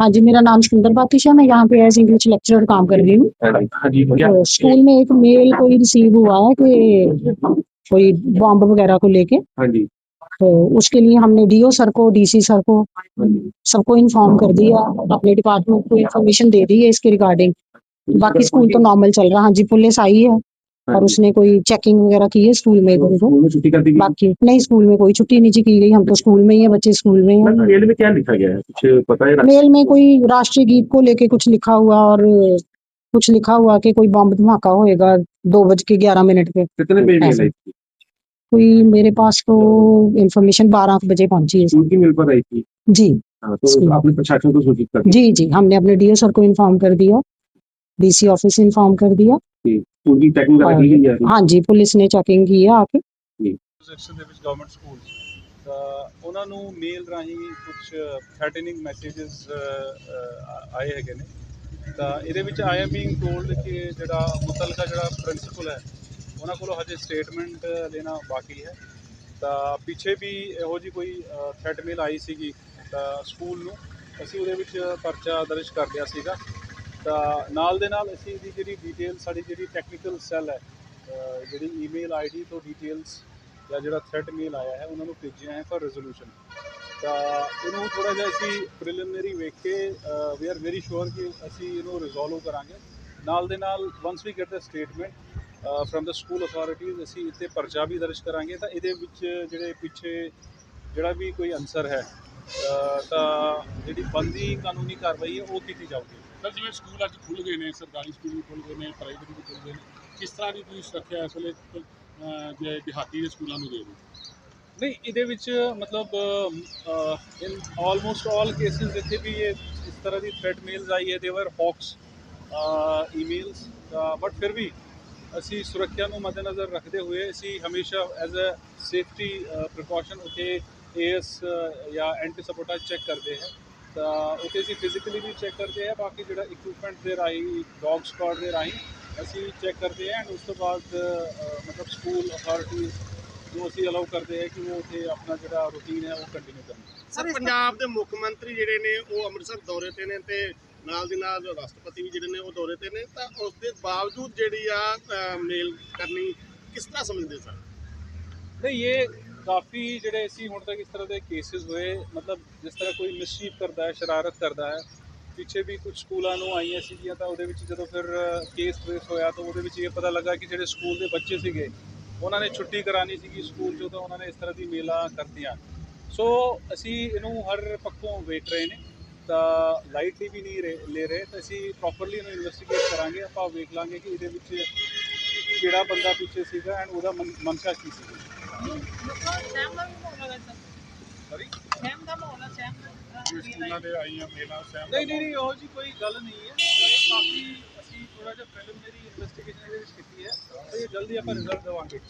हाँ जी मेरा नाम सिकंदर बातिश है। मैं यहाँ पे एज इंग्लिश लेक्चरर काम कर रही हूँ। हाँ जी क्या तो स्कूल में एक मेल कोई रिसीव हुआ है कि कोई बॉम्ब वगैरह को लेके? हाँ तो उसके लिए हमने डीओ सर को डीसी सर को हाँ सबको इन्फॉर्म कर दिया। अपने डिपार्टमेंट को इन्फॉर्मेशन दे दी है इसके रिगार्डिंग बाकी स्कूल तो नॉर्मल चल रहा। है हाँ जी पुलिस आई है हाँ। और उसने कोई चेकिंग वगैरह की है स्कूल में? इधर उधर दी गई? बाकी नहीं स्कूल में कोई छुट्टी नहीं की गई। हम तो स्कूल में ही है बच्चे स्कूल में हैं। मेल में क्या लिखा गया है? कुछ पता है मेल में कोई राष्ट्रीय गीत को लेके कुछ लिखा हुआ और कुछ लिखा हुआ कि कोई बम धमाका होएगा दो बज के ग्यारह मिनट पे। कितने बजे कोई मेरे पास तो इन्फॉर्मेशन बारह बजे पहुँची है। स्कूल मेल पर आई थी। जी। हाँ, तो आपने प्रशासन को सूचित कर जी जी। हमने अपने डीओ सर को इन्फॉर्म कर दिया। डीसी ऑफिस इन्फॉर्म कर दिया ਪੂਰੀ ਚੈਕਿੰਗ ਕਰਾ ਗਈ ਹੈ ਹਾਂਜੀ ਪੁਲਿस ने चेकिंग की है आके ਸੈਕਸ਼ਨ ਦੇ ਵਿੱਚ ਗਵਰਨਮੈਂਟ ਸਕੂਲ ਤਾਂ ਉਹਨਾਂ ਨੂੰ ਮੇਲ ਰਾਹੀਂ ਕੁਝ ਥ੍ਰੈਟਨਿੰਗ ਮੈਸੇजेस ਆਏ ਹੈਗੇ ਨੇ। ਤਾਂ ਇਹਦੇ ਵਿੱਚ ਆਈ ਐਮ ਬੀਇੰਗ ਟੋਲਡ ਕਿ ਜਿਹੜਾ ਮੁਤਲਕਾ ਜਿਹੜਾ ਪ੍ਰਿੰਸੀਪਲ ਹੈ ਉਹਨਾਂ ਕੋਲੋਂ ਹਜੇ ਸਟੇਟਮੈਂਟ ਲੈਣਾ ਬਾਕੀ ਹੈ। ਤਾਂ ਪਿੱਛੇ ਵੀ ਇਹੋ ਜੀ ਕੋਈ ਥ੍ਰੈਟ ਮੇਲ ਆਈ ਸੀਗੀ ਸਕੂਲ ਨੂੰ। ਅਸੀਂ ਉਹਦੇ ਵਿੱਚ ਪਰਚਾ ਦਰਜ ਕਰ ਲਿਆ ਸੀਗਾ। ਤਾਂ ਨਾਲ ਦੇ ਨਾਲ ਅਸੀਂ ਇਹਦੀ ਜਿਹੜੀ ਡਿਟੇਲ ਸਾਡੀ ਜਿਹੜੀ ਟੈਕਨੀਕਲ ਸੈੱਲ ਹੈ ਜਿਹੜੀ ਈਮੇਲ ਆਈਡੀ ਤੋਂ ਡਿਟੇਲਸ ਜਾਂ ਜਿਹੜਾ ਥ੍ਰੈਟ ਮੇਲ ਆਇਆ ਹੈ, ਉਹਨਾਂ ਨੂੰ ਭੇਜਿਆ ਹੈ ਫॉर ਰੈਜ਼ੋਲੂਸ਼ਨ ਤਾਂ ਇਹਨੂੰ ਥੋੜਾ ਜਿਹਾ ਅਸੀਂ ਪ੍ਰੀਲਿਮਿਨਰੀ ਵੇਖ ਕੇ ਵੀ ਆਰ ਵੈਰੀ ਸ਼ੋਰ ਕਿ ਅਸੀਂ ਇਹਨੂੰ ਰਿਜ਼ੋਲਵ ਕਰਾਂਗੇ। ਨਾਲ ਦੇ ਨਾਲ once we get the statement from the school authorities ਅਸੀਂ ਇੱਥੇ ਪਰਚਾ ਵੀ ਦਰਜ ਕਰਾਂਗੇ। ਤਾਂ ਇਹਦੇ ਵਿੱਚ ਜਿਹੜੇ ਪਿੱਛੇ ਜਿਹੜਾ ਵੀ ਕੋਈ ਅਨਸਰ ਹੈ ਤਾਂ ਜਿਹੜੀ ਬੰਦੀ ਕਾਨੂੰਨੀ ਕਾਰਵਾਈ ਹੈ, ਉਹ ਕੀਤੀ ਜਾਊਗੀ। ਸਰ ਜਿਵੇਂ ਸਕੂਲ ਅੱਜ ਖੁੱਲ ਗਏ ਨੇ, ਸਰਕਾਰੀ ਸਕੂਲ ਵੀ ਖੁੱਲ ਗਏ ਨੇ ਪ੍ਰਾਈਵੇਟ ਵੀ ਖੁੱਲ ਗਏ ਨੇ, ਕਿਸ ਤਰ੍ਹਾਂ ਦੀ ਤੁਸੀਂ ਸੁਰੱਖਿਆ ਇਸ ਵੇਲੇ ਜੇ ਦਿਹਾਤੀ ਦੇ ਸਕੂਲਾਂ ਨੂੰ ਦੇ ਰਹੇ ਨਹੀਂ, ਇਹਦੇ ਵਿੱਚ ਮਤਲਬ ਇਨ ਆਲਮੋਸਟ ਆਲ ਕੇਸਿਸ ਜਿੱਥੇ ਵੀ ਇਹ ਇਸ ਤਰ੍ਹਾਂ ਦੀ ਥ੍ਰੈਟ ਮੇਲਸ ਆਈ ਹੈ ਦੇ ਵਰ ਹੌਕਸ ਈਮੇਲਸ ਬਟ ਫਿਰ ਵੀ ਅਸੀਂ ਸੁਰੱਖਿਆ ਨੂੰ ਮੱਦੇਨਜ਼ਰ ਰੱਖਦੇ ਹੋਏ ਅਸੀਂ ਹਮੇਸ਼ਾ ਐਜ਼ ਅ ਸੇਫਟੀ ਪ੍ਰੀਕਾਸ਼ਨ ਉੱਥੇ ਏਐਸ ਜਾਂ ਐਂਟੀ ਸਪੋਰਟਾਜ ਚੈੱਕ ਕਰਦੇ ਹੈ। ਤਾਂ ਉੱਥੇ ਅਸੀਂ ਫਿਜ਼ੀਕਲੀ ਵੀ ਚੈੱਕ ਕਰਦੇ ਹਾਂ ਬਾਕੀ ਜਿਹੜਾ ਇਕਵਿਪਮੈਂਟ ਦੇ ਰਾਹੀਂ ਡੌਗ ਸਪਾਟ ਦੇ ਰਾਹੀਂ ਅਸੀਂ ਚੈੱਕ ਕਰਦੇ ਹਾਂ ਐਂਡ ਉਸ ਤੋਂ ਬਾਅਦ ਮਤਲਬ ਸਕੂਲ ਅਥਾਰਟੀਜ਼ ਜੋ ਅਸੀਂ ਅਲਾਉ ਕਰਦੇ ਹਾਂ ਕਿ ਉਹ ਉੱਥੇ ਆਪਣਾ ਜਿਹੜਾ ਰੂਟੀਨ ਹੈ ਉਹ ਕੰਟੀਨਿਊ ਕਰਨ। ਸਰ ਪੰਜਾਬ ਦੇ ਮੁੱਖ ਮੰਤਰੀ ਜਿਹੜੇ ਨੇ ਉਹ ਅੰਮ੍ਰਿਤਸਰ ਦੌਰੇ ਤੇ ਨੇ ਤੇ ਨਾਲ ਦੀ ਨਾਲ ਰਾਸ਼ਟਰਪਤੀ ਵੀ ਜਿਹੜੇ ਨੇ ਉਹ ਦੌਰੇ ਤੇ ਨੇ। ਤਾਂ ਉਸ ਦੇ ਬਾਵਜੂਦ ਜਿਹੜੀ ਆ ਮੇਲ ਕਰਨੀ ਕਿਸ ਤਰ੍ਹਾਂ ਸਮਝਦੇ ਸਰ? ਨਹੀਂ ਇਹ ਕਾਫੀ ਜਿਹੜੇ ਅਸੀਂ ਹੁਣ ਤੱਕ ਇਸ ਤਰ੍ਹਾਂ ਦੇ ਕੇਸਿਸ ਹੋਏ, ਮਤਲਬ ਜਿਸ ਤਰ੍ਹਾਂ ਕੋਈ ਮਿਸਚੀਫ ਕਰਦਾ ਹੈ, ਸ਼ਰਾਰਤ ਕਰਦਾ ਹੈ, ਪਿੱਛੇ ਵੀ ਕੁਝ ਸਕੂਲਾਂ ਨੂੰ ਆਈਆਂ ਸੀਗੀਆਂ ਤਾਂ ਉਹਦੇ ਵਿੱਚ ਜਦੋਂ ਫਿਰ ਕੇਸ ਟ੍ਰੇਸ ਹੋਇਆ ਤਾਂ ਉਹਦੇ ਵਿੱਚ ਇਹ ਪਤਾ ਲੱਗਾ ਕਿ ਜਿਹੜੇ ਸਕੂਲ ਦੇ ਬੱਚੇ ਸੀਗੇ, ਉਹਨਾਂ ਨੇ ਛੁੱਟੀ ਕਰਾਣੀ ਸੀਗੀ ਸਕੂਲ ਚੋਂ ਤਾਂ ਉਹਨਾਂ ਨੇ ਇਸ ਤਰ੍ਹਾਂ ਦੀ ਮੇਲਾ ਕਰਤੀਆਂ। ਸੋ ਅਸੀਂ ਇਹਨੂੰ ਹਰ ਪੱਖੋਂ ਵੇਖ ਰਹੇ ਨੇ, ਤਾਂ ਲਾਈਟਲੀ ਵੀ ਨਹੀਂ ਰਹੇ- ਲੈ ਰਹੇ, ਤਾਂ ਅਸੀਂ ਪ੍ਰੋਪਰਲੀ ਇਹਨੂੰ ਇਨਵੈਸਟੀਗੇਟ ਕਰਾਂਗੇ, ਆਪਾਂ ਵੇਖ ਲਾਂਗੇ ਕਿ ਇਹਦੇ ਵਿੱਚ ਕਿਹੜਾ ਬੰਦਾ ਪਿੱਛੇ ਸੀਗਾ ਐਂਡ ਉਹਦਾ ਮਨ- ਮਨਸ਼ਾ ਕੀ ਸੀ ਸਕੂਲਾਂ ਦੇ ਆਈਆਂ ਮੇਲਾਂ ਸਹਿਮ ਨਹੀਂ ਨਹੀਂ ਨਹੀਂ, ਉਹ ਜੀ ਕੋਈ ਗੱਲ ਨਹੀਂ ਹੈ। ਇਹ ਕਾਫੀ ਅਸੀਂ ਥੋੜਾ ਜਿਹਾ ਪ੍ਰੀਲਿਮਿਨਰੀ ਇਨਵੈਸਟੀਗੇਸ਼ਨ ਇਹਦੇ ਵਿੱਚ ਕੀਤੀ ਹੈ। ਤੇ ਇਹ ਜਲਦੀ ਆਪਾਂ ਰਿਜ਼ਲਟ ਦੇਵਾਂਗੇ।